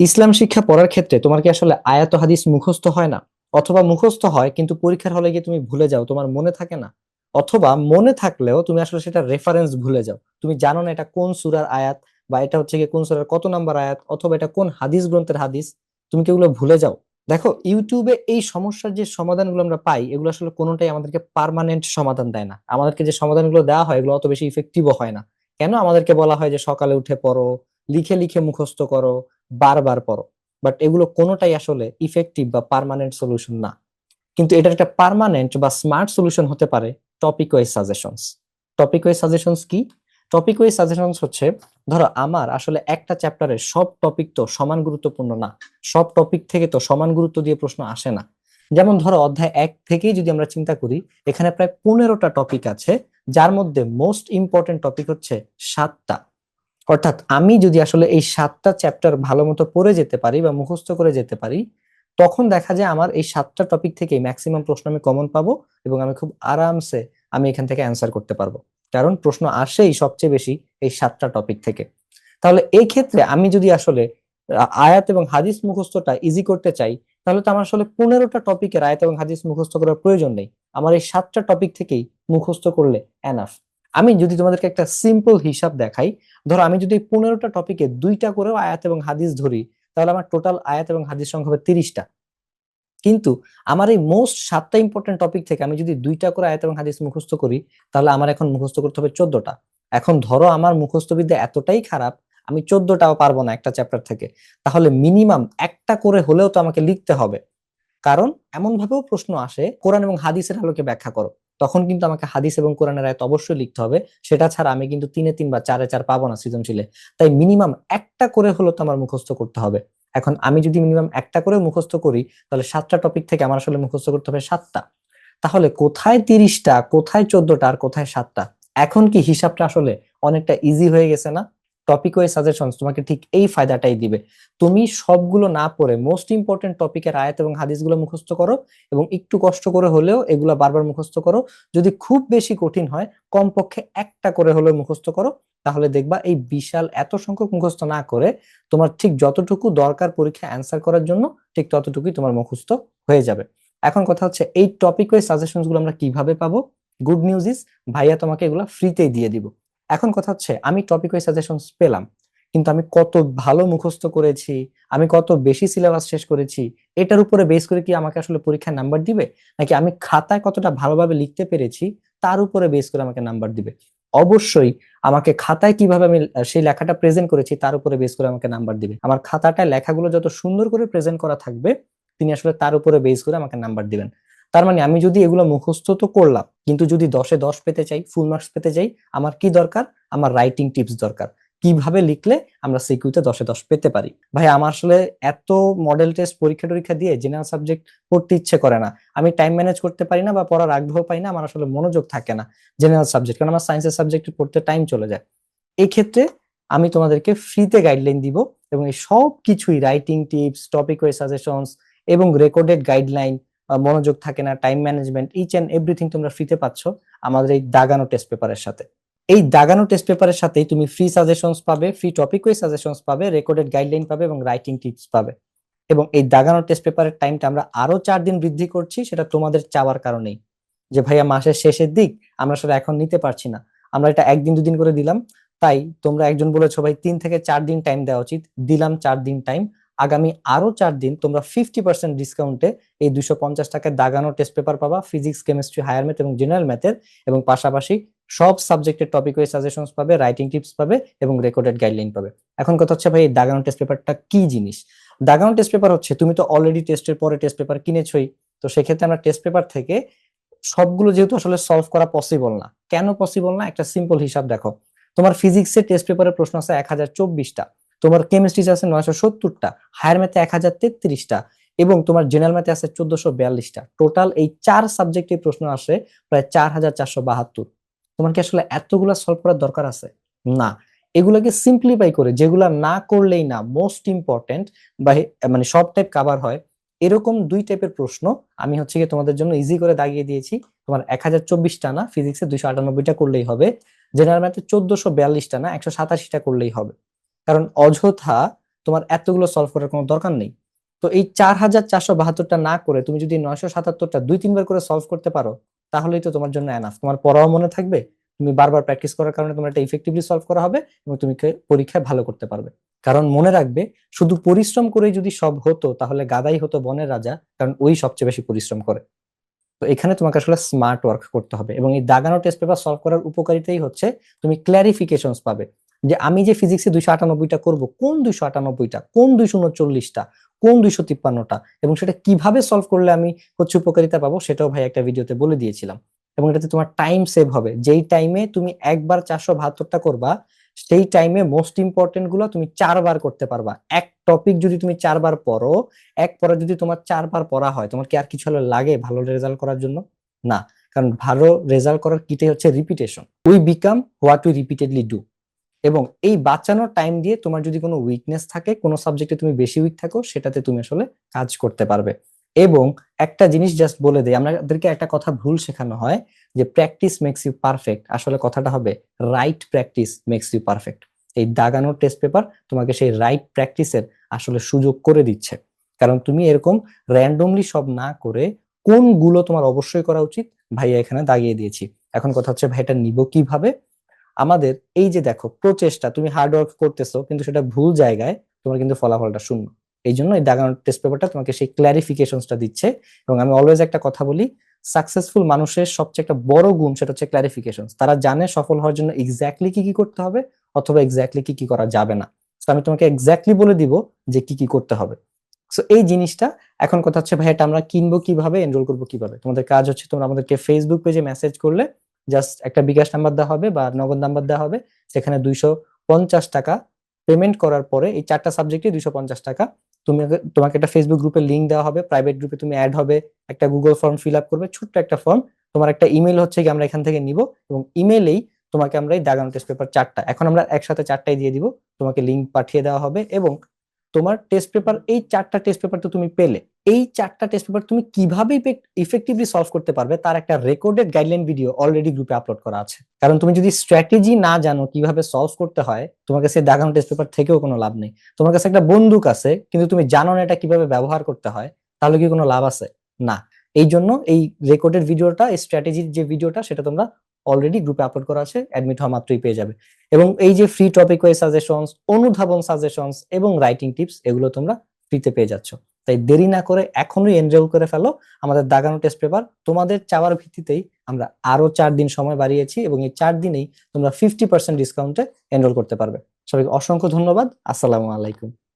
ইসলাম শিক্ষা পড়ার ক্ষেত্রে তোমার কি আসলে আয়াত হাদিস মুখস্থ হয় না? অথবা মুখস্থ হয়, কিন্তু পরীক্ষার হলে গিয়ে তুমি ভুলে যাও, তোমার মনে থাকে না? অথবা মনে থাকলেও তুমি আসলে সেটা রেফারেন্স ভুলে যাও। তুমি জানো না এটা কোন সুরার আয়াত বা এটা হচ্ছে গিয়ে কোন সুরার কত নাম্বার আয়াত অথবা এটা কোন হাদিস গ্রন্থের হাদিস, তুমি কি এগুলো ভুলে যাও? দেখো, ইউটিউবে এই সমস্যার যে সমাধানগুলো আমরা পাই, এগুলো আসলে কোনোটাই আমাদেরকে পার্মানেন্ট সমাধান দেয় না। আমাদেরকে যে সমাধানগুলো দেওয়া হয়, এগুলো অত বেশি ইফেক্টিভও হয় না। কেন আমাদেরকে বলা হয় যে সকালে উঠে পড়ো, লিখে লিখে মুখস্থ করো বারবার পড়ো। বাট এগুলো কোনোটাই আসলে ইফেক্টিভ বা পার্মানেন্ট সলিউশন না। কিন্তু এটার একটা পার্মানেন্ট বা স্মার্ট সলিউশন হতে পারে topic wise suggestions topic wise suggestions কি? টপিক ওয়াইজ সাজেশনস হচ্ছে, ধরো আমার আসলে একটা চ্যাপ্টারের সব টপিক তো সমান গুরুত্বপূর্ণ না। সব টপিক থেকে তো সমান গুরুত্ব দিয়ে প্রশ্ন আসে না। যেমন ধরো অধ্যায় এক থেকেই যদি আমরা চিন্তা করি, এখানে প্রায় পনেরোটা টপিক আছে, যার মধ্যে মোস্ট ইম্পর্টেন্ট টপিক হচ্ছে সাতটা। অর্থাৎ আমি যদি আসলে এই সাতটা চ্যাপ্টার ভালো মতো পড়ে যেতে পারি বা মুখস্থ করে যেতে পারি, তখন দেখা যায় আমার এই সাতটা টপিক থেকে ম্যাক্সিমাম প্রশ্ন আমি কমন পাবো এবং আমি খুব আরামসে আমি এখান থেকে অ্যান্সার করতে পারব। কারণ প্রশ্ন আসেই সবচেয়ে বেশি এই সাতটা টপিক থেকে। তাহলে এই ক্ষেত্রে আমি যদি আসলে আয়াত এবং হাদিস মুখস্থটা ইজি করতে চাই, তাহলে তো আমার আসলে পনেরোটা টপিকের আয়াত এবং হাদিস মুখস্থ করার প্রয়োজন নেই। আমার এই সাতটা টপিক থেকেই মুখস্থ করলে এনাফ আমি যদি তোমাদেরকে একটা সিম্পল হিসাব দেখাই, ধরো আমি যদি পনেরোটা টপিকে দুইটা করেও আয়াত এবং হাদিস ধরি, তাহলে আমার টোটাল আয়াত এবং হাদিস সংখ্যা হবে তিরিশটা। কিন্তু আমার এই মোস্ট সাতটা ইম্পর্টেন্ট টপিক থেকে আমি যদি দুইটা করে আয়াত এবং হাদিস মুখস্থ করি, তাহলে আমার এখন মুখস্থ করতে হবে চোদ্দটা। এখন ধরো আমার মুখস্থবিদ্যা এতটাই খারাপ, আমি চোদ্দটাও পারব না একটা চ্যাপ্টার থেকে। তাহলে মিনিমাম একটা করে হলেও তো আমাকে লিখতে হবে। কারণ এমন ভাবেও প্রশ্ন আসে, কোরআন এবং হাদিসের আলোকে ব্যাখ্যা করো। তখন কিন্তু আমাকে হাদিস এবং কোরআনের আয়াত অবশ্যই লিখতে হবে। সেটা ছাড়া আমি কিন্তু তিনে তিন বা চারে চার পাবো না সৃজনশীলে। তাই মিনিমাম একটা করে হলো তো আমার মুখস্থ করতে হবে। এখন আমি যদি মিনিমাম একটা করে মুখস্থ করি, তাহলে সাতটা টপিক থেকে আমার আসলে মুখস্থ করতে হবে সাতটা। তাহলে কোথায় তিরিশটা, কোথায় চোদ্দটা আর কোথায় সাতটা? এখন কি হিসাবটা আসলে অনেকটা ইজি হয়ে গেছে না? টপিক ওয়াইজ সাজেশন তোমাকে ঠিক এই ফায়দাটাই দিবে। তুমি সবগুলো না পড়ে মোস্ট ইম্পর্টেন্ট টপিকের আয়াত এবং হাদিসগুলো মুখস্থ করো এবং একটু কষ্ট করে হলেও এগুলো বারবার মুখস্থ করো। যদি খুব বেশি কঠিন হয়, কমপক্ষে একটা করে হলেও মুখস্থ করো। তাহলে দেখবা এই বিশাল এত সংখ্যক মুখস্থ না করে তোমার ঠিক যতটুকু দরকার পরীক্ষা অ্যান্সার করার জন্য ঠিক ততটুকুই তোমার মুখস্থ হয়ে যাবে। এখন কথা হচ্ছে এই টপিক ওয়াইজ সাজেশনসগুলো আমরা কীভাবে পাবো? গুড নিউজ ইজ ভাইয়া তোমাকে এগুলো ফ্রিতেই দিয়ে দিব। এখন কথা হচ্ছে, আমি টপিক ওয়াইজ সাজেশনস পেলাম, কিন্তু আমি কত ভালো মুখস্থ করেছি, আমি কত বেশি সিলেবাস শেষ করেছি, এটার উপরে বেস করে কি আমাকে আসলে পরীক্ষায় নাম্বার দিবে? নাকি আমি খাতায় কতটা ভালোভাবে লিখতে পেরেছি, তার উপরে বেস করে আমাকে নাম্বার দিবে? অবশ্যই আমাকে খাতায় কীভাবে আমি সেই লেখাটা প্রেজেন্ট করেছি, তার উপরে বেস করে আমাকে নাম্বার দিবে। আমার খাতাটায় লেখাগুলো যত সুন্দর করে প্রেজেন্ট করা থাকবে, তিনি আসলে তার উপরে বেস করে আমাকে নাম্বার দিবেন। তার মানে আমি যদি এগুলো মুখস্থ তো করলাম, কিন্তু যদি দশে দশ পেতে চাই ফুল মার্কস পেতে চাই, আমার কি দরকার? আমার রাইটিং টিপস দরকার। কীভাবে লিখলে আমরা সিকিউতে দশে দশ পেতে পারি? ভাই, আমার আসলে এত মডেল টেস্ট পরীক্ষা টরীক্ষা দিয়ে জেনারেল সাবজেক্ট পড়তে ইচ্ছে করে না। আমি টাইম ম্যানেজ করতে পারি না বা পড়ার আগ্রহ পাই না, আমার আসলে মনোযোগ থাকে না জেনারেল সাবজেক্ট কারণ আমার সায়েন্সের সাবজেক্ট পড়তে টাইম চলে যায়। এই ক্ষেত্রে আমি তোমাদেরকে ফ্রিতে গাইডলাইন দিব এবং এই সব কিছুই writing tips topic wise suggestions এবং রেকর্ডেড গাইডলাইন মনোযোগ থাকে না time management each and everything তোমরা ফ্রিতে পাচ্ছ আমাদের এই দাগানো টেস্ট পেপারের সাথে। এই দাগানো টেস্ট পেপারের সাথেই তুমি ফ্রি সাজেশনস পাবে ফ্রি টপিক ওয়াইজ সাজেশনস পাবে রেকর্ডেড গাইডলাইন পাবে এবং রাইটিং টিপস পাবে। এবং এই দাগানো টেস্ট পেপারের টাইমটা আমরা আরও চার দিন বৃদ্ধি করছি, সেটা তোমাদের চাওয়ার কারণেই। যে ভাইয়া, মাসের শেষের দিক আমরা সেটা এখন নিতে পারছি না। আমরা এটা একদিন দুদিন করে দিলাম, তাই তোমরা একজন বলেছ, ভাই, তিন থেকে চার দিন টাইম দেওয়া উচিত। দিলাম চার দিন টাইম আগামী আরও চার দিন তোমরা ফিফটি পার্সেন্ট ডিসকাউন্টে এই দুশো পঞ্চাশ টাকায় দাগানো টেস্ট পেপার পাবা ফিজিক্স কেমিস্ট্রি হায়ার ম্যাথ এবং জেনারেল ম্যাথের এবং পাশাপাশি সব সাবজেক্টের টপিক ওয়াইজ সাজেশনস পাবে রাইটিং টিপস পাবে এবং রেকর্ডেড গাইডলাইন পাবে। এখন কথা হচ্ছে ভাই এই দাগানো টেস্ট পেপারটা কি জিনিস? দাগানো টেস্ট পেপার হচ্ছে, তুমি তো অলরেডি টেস্টের পরে টেস্ট পেপার কিনেছই, তো সেক্ষেত্রে আমরা টেস্ট পেপার থেকে সবগুলো যেহেতু আসলে সলভ করা পসিবল না, কেন পসিবল না? একটা সিম্পল হিসাব দেখো। তোমার ফিজিক্সের টেস্ট পেপারের প্রশ্ন আছে এক হাজার চব্বিশটা। তোমার কেমিস্ট্রি আছে নয়শো সত্তরটা হায়ার ম্যাথে এক হাজার তেত্রিশটা এবং তোমার জেনারেল ম্যাথে আছে চোদ্দশো বিয়াল্লিশটা। টোটাল এই চার সাবজেক্টে প্রশ্ন আসে প্রায় চার হাজার চারশো বাহাত্তর। তোমার কি আসলে এতগুলা সলভ করার দরকার আছে? না। এগুলোকে সিম্পলিফাই করে, যেগুলা না করলেই না মোস্ট ইম্পর্টেন্ট বা মানে সব টাইপ কাভার হয়, এরকম দুই টাইপের প্রশ্ন আমি হচ্ছে গিয়ে তোমাদের জন্য ইজি করে দাগিয়ে দিয়েছি। তোমার এক হাজার চব্বিশটা না ফিজিক্সে দুইশো আটানব্বইটা করলেই হবে জেনারেল ম্যাথে চোদ্দশো বিয়াল্লিশটা না, একশো সাতাশিটা করলেই হবে। কারণ অযথা তোমার এতগুলো সলভ করার কোনো দরকার নেই। তো এই চার হাজার চারশো বাহাত্তরটা না করে তুমি যদি নয়শো সাতাত্তরটা দুই তিনবার করে সলভ করতে পারো, তাহলেই তো তোমার জন্য এনাফ তোমার পড়াও মনে থাকবে, তুমি বারবার প্র্যাকটিস করার কারণে তোমার এটা ইফেক্টিভলি সলভ করা হবে এবং তুমি পরীক্ষায় ভালো করতে পারবে। কারণ মনে রাখবে, শুধু পরিশ্রম করেই যদি সব হতো, তাহলে গাদাই হতো বনের রাজা, কারণ ওই সবচেয়ে বেশি পরিশ্রম করে। তো এখানে তোমাকে আসলে স্মার্ট ওয়ার্ক করতে হবে এবং এই দাগানো টেস্ট পেপার সলভ করার উপকারিতাই হচ্ছে, তুমি ক্ল্যারিফিকেশনস পাবে। যে আমি যে ফিজিক্সে দুইশো আটানব্বইটা করব, কোন দুইশো আটানব্বইটা, কোন দুইশো উনচল্লিশটা, কোন দুইশো তিপ্পান্নটা, এবং সেটা কীভাবে সলভ করলে আমি হচ্ছে উপকারিতা পাবো সেটাও ভাই একটা ভিডিওতে বলে দিয়েছিলাম। এবং এটাতে তোমার টাইম সেভ হবে। যেই টাইমে তুমি একবার চারশো বাহাত্তরটা করবা, সেই টাইমে মোস্ট ইম্পর্টেন্টগুলো তুমি চারবার করতে পারবা। এক টপিক যদি তুমি চারবার পড়ো, এক পরে যদি তোমার চারবার পড়া হয়, তোমার কি আর কিছু হলে লাগে ভালো রেজাল্ট করার জন্য? না। কারণ ভালো রেজাল্ট করার কিটাই হচ্ছে repetition we become what we repeatedly do এবং এই বাঁচানোর টাইম দিয়ে তোমার যদি কোনো উইকনেস থাকে, কোনো সাবজেক্টে তুমি বেশি উইক থাকো, সেটাতে তুমি আসলে কাজ করতে পারবে। এবং একটা জিনিস জাস্ট বলে দেয় আমাদেরকে একটা কথা ভুল শেখানো হয় যে প্র্যাকটিস মেক্স ইউ পারফেক্ট আসলে কথাটা হবে right practice makes you perfect এই দাগানোর টেস্ট পেপার তোমাকে সেই রাইট প্র্যাকটিসের আসলে সুযোগ করে দিচ্ছে। কারণ তুমি এরকম র্যান্ডমলি সব না করে কোনগুলো তোমার অবশ্যই করা উচিত, ভাইয়া এখানে দাগিয়ে দিয়েছি। এখন কথা হচ্ছে, ভাই এটা নিব কীভাবে? আমাদের এই যে দেখো প্রচেষ্টা, তুমি হার্ড ওয়ার্ক করতেছো, কিন্তু সেটা ভুল জায়গায় তোমার কিন্তু ফলাফলটা শূন্য। এই জন্য এই দাগানোর টেস্ট পেপারটা তোমাকে সেই ক্ল্যারিফিকেশনসটা দিচ্ছে এবং আমি অলওয়েজ একটা কথা বলি সাকসেসফুল মানুষের সবচেয়ে একটা বড় গুণ সেটা হচ্ছে ক্ল্যারিফিকেশন তারা জানে সফল হওয়ার জন্য এক্স্যাক্টলি কি কি করতে হবে অথবা এক্স্যাক্টলি কি কি করা যাবে না। তো আমি তোমাকে এক্স্যাক্টলি বলে দিব যে কি কি করতে হবে। সো এই জিনিসটা এখন কথা হচ্ছে, ভাই, এটা আমরা কিনবো কীভাবে? এনরোল করব কীভাবে? তোমাদের কাজ হচ্ছে তোমরা আমাদেরকে ফেসবুক পেজে মেসেজ করলে জাস্ট একটা বিকাশ নাম্বার দেওয়া হবে বা নগদ নাম্বার দেওয়া হবে। সেখানে দুইশো পঞ্চাশ টাকা পেমেন্ট করার পরে এই চারটা সাবজেক্টে দুইশো পঞ্চাশ টাকা। তুমি তোমাকে একটা ফেসবুক গ্রুপে লিঙ্ক দেওয়া হবে প্রাইভেট গ্রুপে তুমি অ্যাড হবে, একটা গুগল ফর্ম ফিল আপ করবে, ছোট্ট একটা ফর্ম তোমার একটা ইমেল হচ্ছে কি আমরা এখান থেকে নিব এবং ইমেলেই তোমাকে আমরা এই দাগানো টেস্ট পেপার চারটা, এখন আমরা একসাথে চারটাই দিয়ে দিব। তোমাকে লিঙ্ক পাঠিয়ে দেওয়া হবে এবং তোমার টেস্ট পেপার এই চারটা টেস্ট পেপার তো তুমি পেলে। এই চারটা টেস্ট পেপার তুমি কীভাবে ইফেক্টিভলি সলভ করতে পারবে তার একটা রেকর্ডেড গাইডলাইন ভিডিও অলরেডি গ্রুপে আপলোড করা আছে। কারণ তুমি যদি স্ট্র্যাটেজি না জানো কীভাবে সলভ করতে হয়, তোমার কাছে দাগানো টেস্ট পেপার থেকেও কোনো লাভ নেই। তোমার কাছে একটা বন্দুক আছে, কিন্তু তুমি জানো না এটা কীভাবে ব্যবহার করতে হয়, তাহলে কি কোনো লাভ আছে? না। এই জন্য এই রেকর্ডেড ভিডিওটা স্ট্র্যাটেজির যে ভিডিওটা সেটা তোমরা অলরেডি গ্রুপে আপলোড করা আছে অ্যাডমিট হওয়া মাত্রই পেয়ে যাবে। এবং এই যে ফ্রি টপিক ওয়াইজ সাজেশনস অনুধাবন সাজেশনস এবং রাইটিং টিপস এগুলো তোমরা ফ্রিতে পেয়ে যাচ্ছ। তাই দেরি না করে এখনই এনরোল করে ফেলো। আমাদের দাগানো টেস্ট পেপার তোমাদের চাওয়ার ভিত্তিতেই আমরা আরও চার দিন সময় বাড়িয়েছি এবং এই চার দিনেই তোমরা ফিফটি পার্সেন্ট ডিসকাউন্টে এনরোল করতে পারবে। সবাইকে অসংখ্য ধন্যবাদ। আসসালামু আলাইকুম।